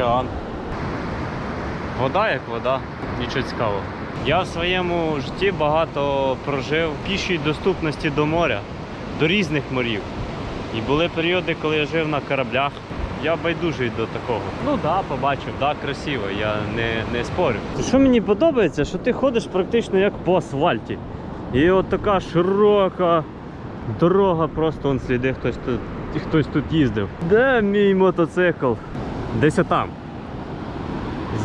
океан. Вода як вода, нічого цікавого. Я в своєму житті багато прожив в пішій доступності до моря, до різних морів. І були періоди, коли я жив на кораблях. Я байдужий до такого. Ну так, да, побачив, да, красиво, я не, не спорю. Що мені подобається, що ти ходиш практично як по асфальті. І от така широка дорога, просто он сліди хтось тут, хтось тут їздив. Де мій мотоцикл? Десь там.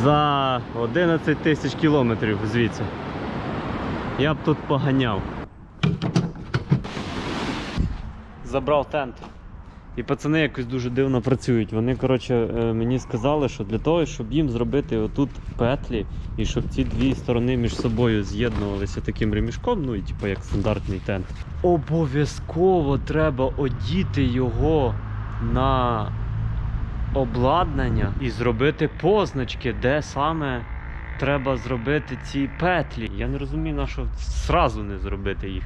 За 11 тисяч кілометрів звідси. Я б тут поганяв. Забрав тент. І пацани якось дуже дивно працюють. Вони, коротше, е, мені сказали, що для того, щоб їм зробити отут петлі, і щоб ці дві сторони між собою з'єднувалися таким ремішком, ну і типу як стандартний тент. Обов'язково треба одіти його на обладнання і зробити позначки, де саме треба зробити ці петлі. Я не розумію, на що зразу не зробити їх.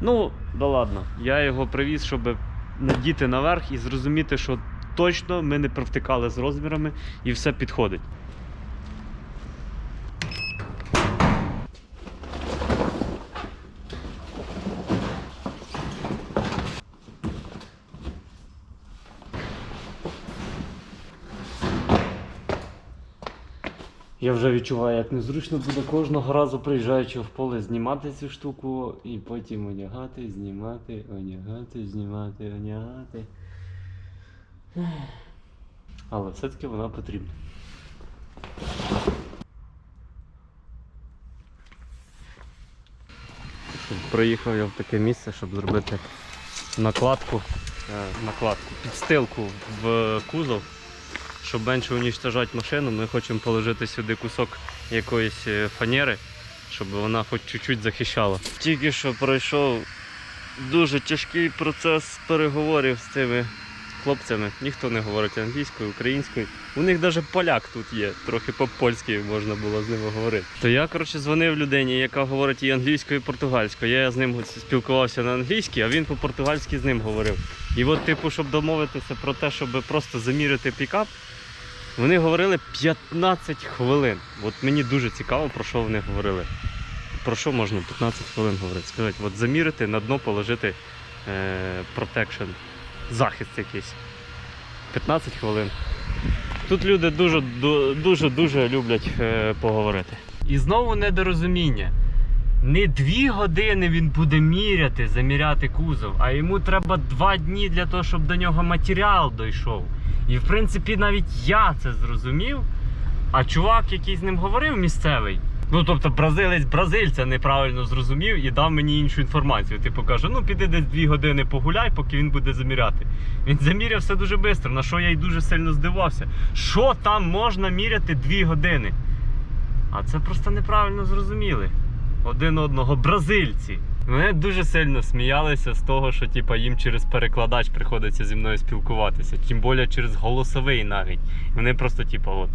Ну, да ладно. Я його привіз, щоб надіти наверх і зрозуміти, що точно ми не провтикали з розмірами і все підходить. Я вже відчуваю, як незручно буде кожного разу приїжджаючи в поле знімати цю штуку і потім одягати, знімати, одягати, знімати, одягати. Але все-таки вона потрібна. Приїхав я в таке місце, щоб зробити накладку, е, накладку, підстилку в кузов щоб менше унічтожати машину, ми хочемо положити сюди кусок якоїсь е, фанери, щоб вона хоч чуть-чуть захищала. Тільки що пройшов дуже тяжкий процес переговорів з цими хлопцями. Ніхто не говорить англійською, українською. У них навіть поляк тут є, трохи по-польськи можна було з ними говорити. То я, коротше, дзвонив людині, яка говорить і англійською, і португальською. Я з ним спілкувався на англійській, а він по-португальськи з ним говорив. І от, типу, щоб домовитися про те, щоб просто заміряти пікап, вони говорили 15 хвилин. От мені дуже цікаво, про що вони говорили. Про що можна 15 хвилин говорити? Скажіть, от замірити, на дно положити протекшн, захист якийсь. 15 хвилин. Тут люди дуже дуже дуже люблять е, поговорити. І знову недорозуміння. Не дві години він буде міряти, заміряти кузов, а йому треба два дні для того, щоб до нього матеріал дійшов. І в принципі навіть я це зрозумів. А чувак, який з ним говорив, місцевий, ну тобто бразилець бразильця неправильно зрозумів і дав мені іншу інформацію. Типу каже, ну піди десь дві години погуляй, поки він буде заміряти. Він заміряв все дуже швидко, на що я й дуже сильно здивався. Що там можна міряти дві години? А це просто неправильно зрозуміли. Один одного бразильці. Вони дуже сильно сміялися з того, що типа, їм через перекладач приходиться зі мною спілкуватися, тим більше через голосовий навіть. Вони просто, типа, от,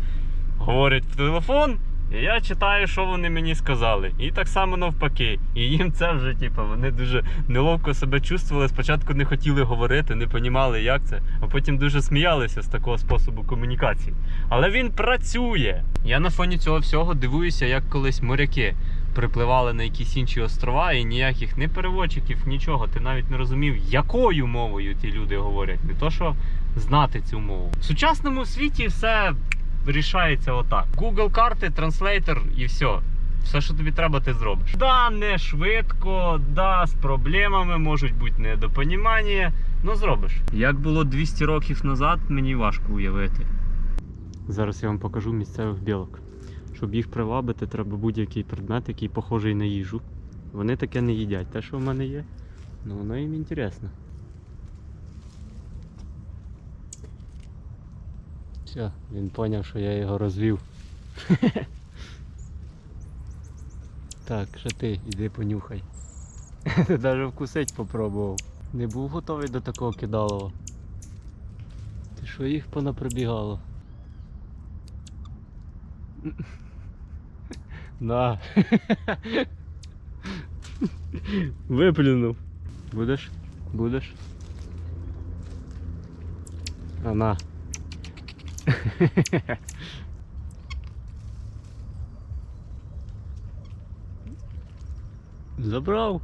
говорять в телефон, я читаю, що вони мені сказали. І так само навпаки. І їм це вже, типа, вони дуже неловко себе чувствували. Спочатку не хотіли говорити, не розуміли, як це, а потім дуже сміялися з такого способу комунікації. Але він працює. Я на фоні цього всього дивуюся, як колись моряки припливали на якісь інші острова і ніяких не переводчиків, нічого. Ти навіть не розумів, якою мовою ті люди говорять. Не то, що знати цю мову. В сучасному світі все рішається отак: Google карти, транслейтер і все. Все, що тобі треба, ти зробиш. Да, не швидко, да, з проблемами, можуть бути недопонімання, ну зробиш. Як було 200 років назад, мені важко уявити. Зараз я вам покажу місцевих білок. Щоб їх привабити, треба будь-який предмет, який похожий на їжу. Вони таке не їдять. Те, що в мене є, ну воно їм інтересно. Все, він зрозумів, що я його розвів. Так, що ти, іди понюхай. Ти навіть вкусить попробував. Не був готовий до такого кидалова. Ти що їх понаприбігало? На. Виплюнув. Будеш? Будеш? А на. Забрав.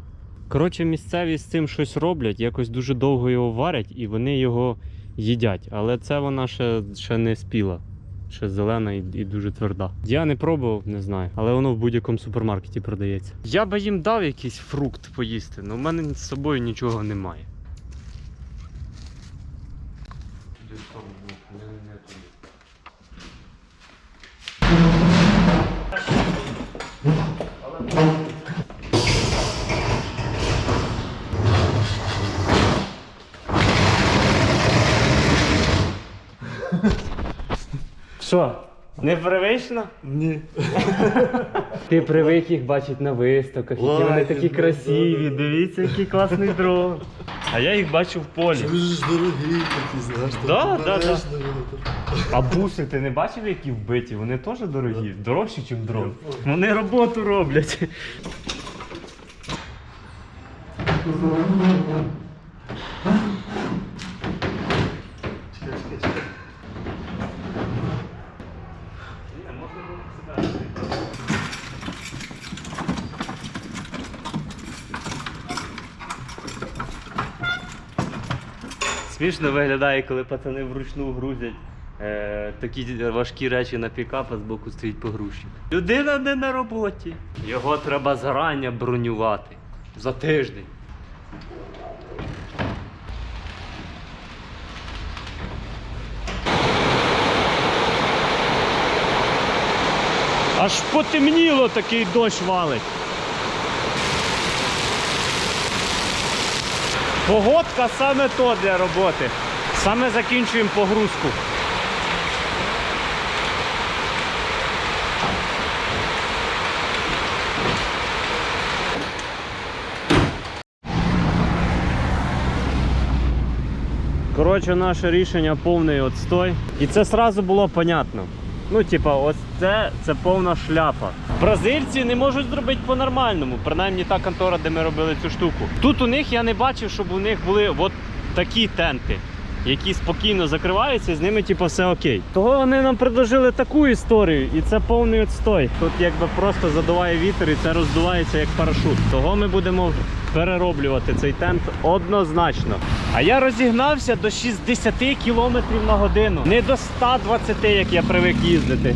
Коротше, місцеві з цим щось роблять, якось дуже довго його варять і вони його їдять. Але це вона ще, ще не спіла. Ще зелена і, і дуже тверда. Я не пробував, не знаю, але воно в будь-якому супермаркеті продається. Я би їм дав якийсь фрукт поїсти, але в мене з собою нічого немає. Що? Непривично? Ні. Ти привик їх бачити на виставках, які вони такі красиві. Дивіться, який класний дрон. А я їх бачу в полі. Вони ж дорогі такі, знаєш, Да, да, да. А буси ти не бачив, які вбиті? Вони теж дорогі, дорожчі, ніж дрон. Вони роботу роблять. Смішно виглядає, коли пацани вручну грузять е, такі важкі речі на пікап, а збоку стоїть погрузчик. Людина не на роботі. Його треба зарання бронювати. За тиждень. Аж потемніло такий дощ валить. Погодка саме то для роботи. Саме закінчуємо погрузку. Коротше, наше рішення повний отстой. І це сразу було понятно. Ну, типа, ось це, це повна шляпа. Бразильці не можуть зробити по-нормальному, принаймні та контора, де ми робили цю штуку. Тут у них я не бачив, щоб у них були от такі тенти, які спокійно закриваються, і з ними типу, все окей. Того вони нам предложили таку історію, і це повний отстой. Тут якби просто задуває вітер і це роздувається як парашут. Того ми будемо перероблювати цей тент однозначно. А я розігнався до 60 км на годину, не до 120, як я привик їздити.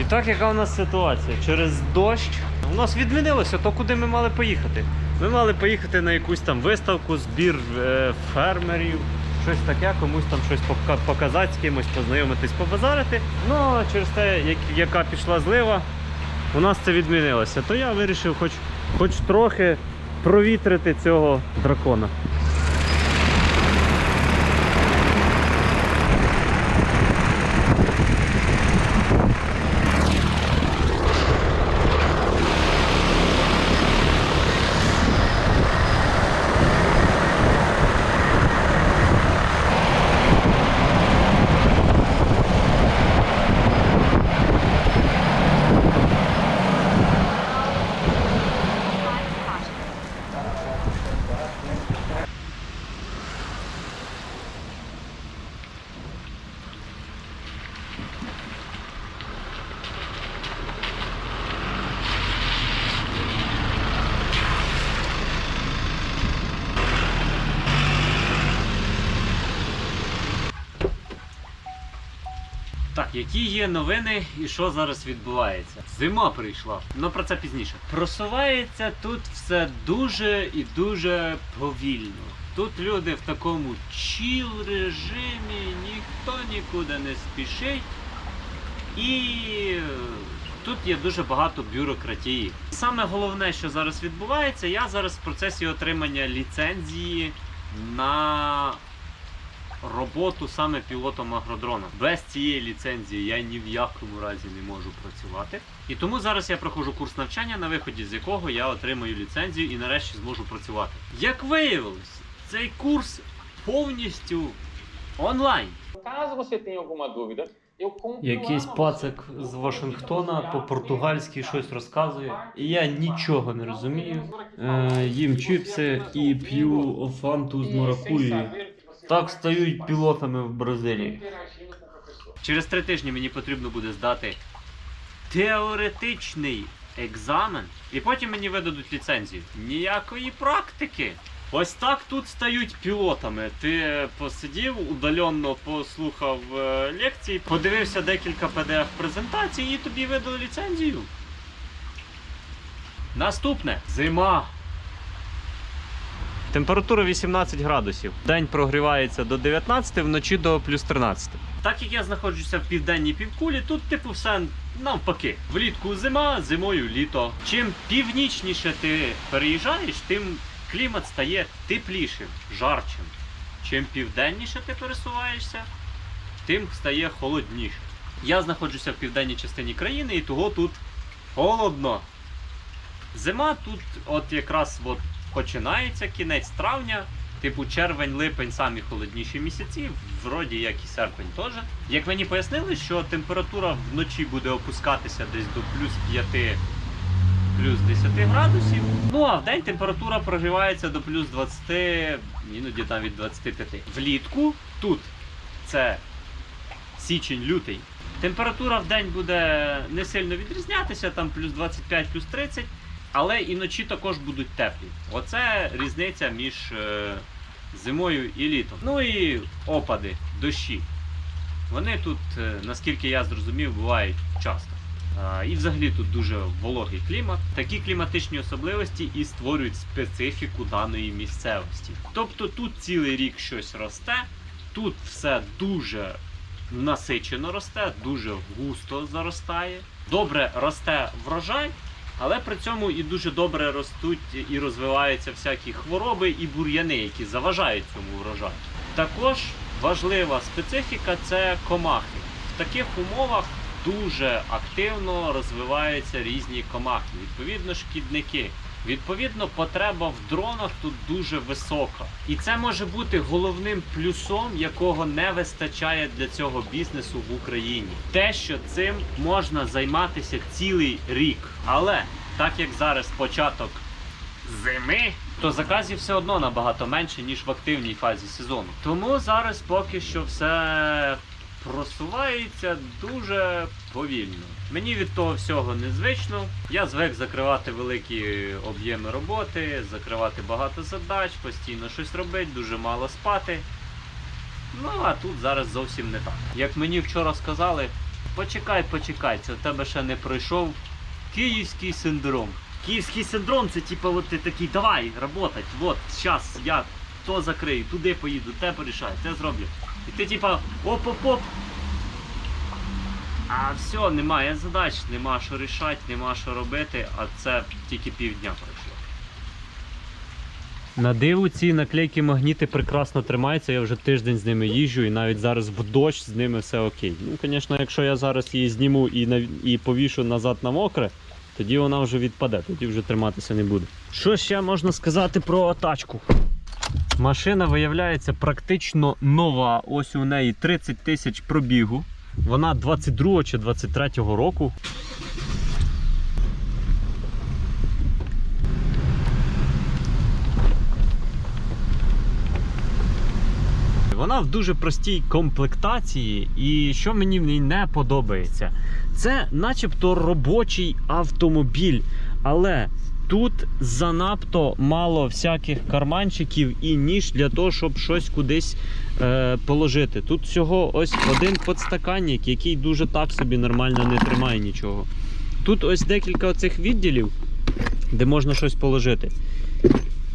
І так, яка у нас ситуація? Через дощ у нас відмінилося то, куди ми мали поїхати. Ми мали поїхати на якусь там виставку, збір е, фермерів, щось таке, комусь там щось показати з кимось, познайомитись, побазарити. Ну, а через те, як, яка пішла злива, у нас це відмінилося. То я вирішив хоч, хоч трохи провітрити цього дракона. Так, які є новини і що зараз відбувається? Зима прийшла, але про це пізніше. Просувається тут все дуже і дуже повільно. Тут люди в такому чіл режимі, ніхто нікуди не спішить. І е, тут є дуже багато бюрократії. Саме головне, що зараз відбувається, я зараз в процесі отримання ліцензії на роботу саме пілотом агродрона. Без цієї ліцензії я ні в якому разі не можу працювати. І тому зараз я проходжу курс навчання, на виході з якого я отримаю ліцензію і нарешті зможу працювати. Як виявилось, цей курс повністю онлайн. Якийсь пацик з Вашингтона по-португальськи щось розказує. І я нічого не розумію. Е, їм чіпси і п'ю фанту з маракуєю. Так стають пілотами в Бразилії. Через три тижні мені потрібно буде здати теоретичний екзамен, і потім мені видадуть ліцензію. Ніякої практики. Ось так тут стають пілотами. Ти посидів, удаленно послухав е, лекції, подивився декілька pdf презентацій і тобі видали ліцензію. Наступне зима. Температура 18 градусів. День прогрівається до 19, вночі до плюс 13. Так як я знаходжуся в південній півкулі, тут типу все навпаки. Влітку зима, зимою літо. Чим північніше ти переїжджаєш, тим клімат стає теплішим, жарчим. Чим південніше ти пересуваєшся, тим стає холодніше. Я знаходжуся в південній частині країни і того тут холодно. Зима тут от якраз от починається кінець травня, типу червень-липень самі холодніші місяці, вроді як і серпень теж. Як мені пояснили, що температура вночі буде опускатися десь до плюс 5 плюс 10 градусів. Ну а в день температура прогрівається до плюс 20, іноді там від 25. Влітку тут це січень-лютий. Температура в день буде не сильно відрізнятися, там плюс 25, плюс 30, але і ночі також будуть теплі. Оце різниця між е, зимою і літом. Ну і опади, дощі. Вони тут, е, наскільки я зрозумів, бувають часто. І взагалі тут дуже вологий клімат. Такі кліматичні особливості і створюють специфіку даної місцевості. Тобто тут цілий рік щось росте, тут все дуже насичено росте, дуже густо заростає. Добре росте врожай, але при цьому і дуже добре ростуть і розвиваються всякі хвороби і бур'яни, які заважають цьому врожаю. Також важлива специфіка це комахи. В таких умовах дуже активно розвиваються різні комахи, відповідно, шкідники. Відповідно, потреба в дронах тут дуже висока. І це може бути головним плюсом, якого не вистачає для цього бізнесу в Україні. Те, що цим можна займатися цілий рік. Але так як зараз початок зими, то заказів все одно набагато менше, ніж в активній фазі сезону. Тому зараз поки що все просувається дуже повільно. Мені від того всього незвично. Я звик закривати великі об'єми роботи, закривати багато задач, постійно щось робити, дуже мало спати. Ну а тут зараз зовсім не так. Як мені вчора сказали, почекай, почекай, це в тебе ще не пройшов київський синдром. Київський синдром це типу, от ти такий, давай, работать, от, зараз я то закрию, туди поїду, те порішаю, те зроблю. І ти типа оп-оп-оп. А все, немає задач, нема що рішати, нема що робити, а це тільки півдня пройшло. На диву ці наклейки магніти прекрасно тримаються. Я вже тиждень з ними їжджу і навіть зараз в дощ з ними все окей. Ну, звісно, якщо я зараз її зніму і, нав- і повішу назад на мокре, тоді вона вже відпаде, тоді вже триматися не буде. Що ще можна сказати про тачку? Машина виявляється практично нова. Ось у неї 30 тисяч пробігу. Вона 22 чи 23 року. Вона в дуже простій комплектації, і що мені в ній не подобається, це начебто робочий автомобіль, але тут занадто мало всяких карманчиків і ніж для того, щоб щось кудись е, положити. Тут всього ось один подстаканник, який дуже так собі нормально не тримає нічого. Тут ось декілька оцих відділів, де можна щось положити.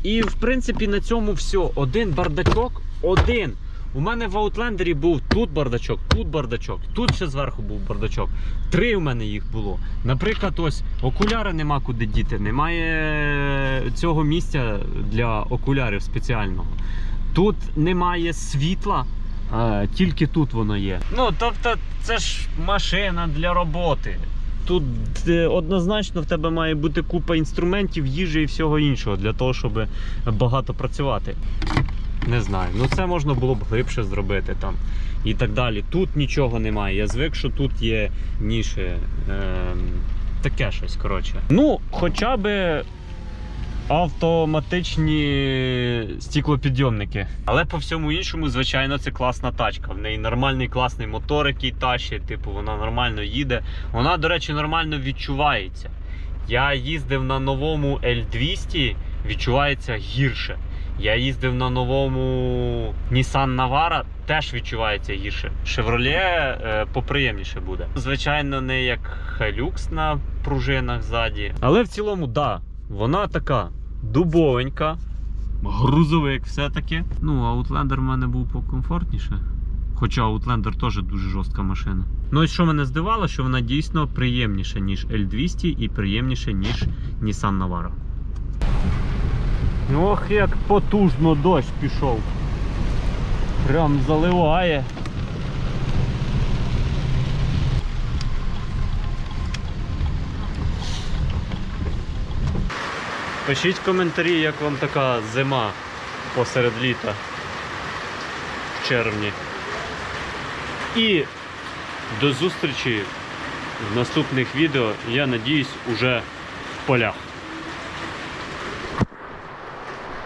І в принципі на цьому все. Один бардачок, один. У мене в Аутлендері був тут бардачок, тут бардачок, тут ще зверху був бардачок. Три у мене їх було. Наприклад, ось окуляри нема куди діти, немає цього місця для окулярів спеціального. Тут немає світла, а, тільки тут воно є. Ну, тобто, це ж машина для роботи. Тут е, однозначно в тебе має бути купа інструментів, їжі і всього іншого для того, щоб багато працювати. Не знаю. Ну це можна було б глибше зробити там і так далі. Тут нічого немає. Я звик, що тут є ніші. Ем, таке щось, коротше. Ну, хоча би автоматичні стіклопідйомники. Але по всьому іншому, звичайно, це класна тачка. В неї нормальний класний мотор, який тащить, типу, вона нормально їде. Вона, до речі, нормально відчувається. Я їздив на новому L200, відчувається гірше. Я їздив на новому Nissan Navara, теж відчувається гірше. Chevrolet е, поприємніше буде. Звичайно, не як Hilux на пружинах ззаді. Але в цілому, да, вона така дубовенька, грузовик все-таки. Ну, Outlander в мене був покомфортніше. Хоча Outlander теж дуже жорстка машина. Ну і що мене здивало, що вона дійсно приємніша, ніж L200 і приємніша, ніж Nissan Navara. Ох, як потужно дощ пішов. Прям заливає. Пишіть коментарі, як вам така зима посеред літа в червні. І до зустрічі в наступних відео, я надіюсь, уже в полях.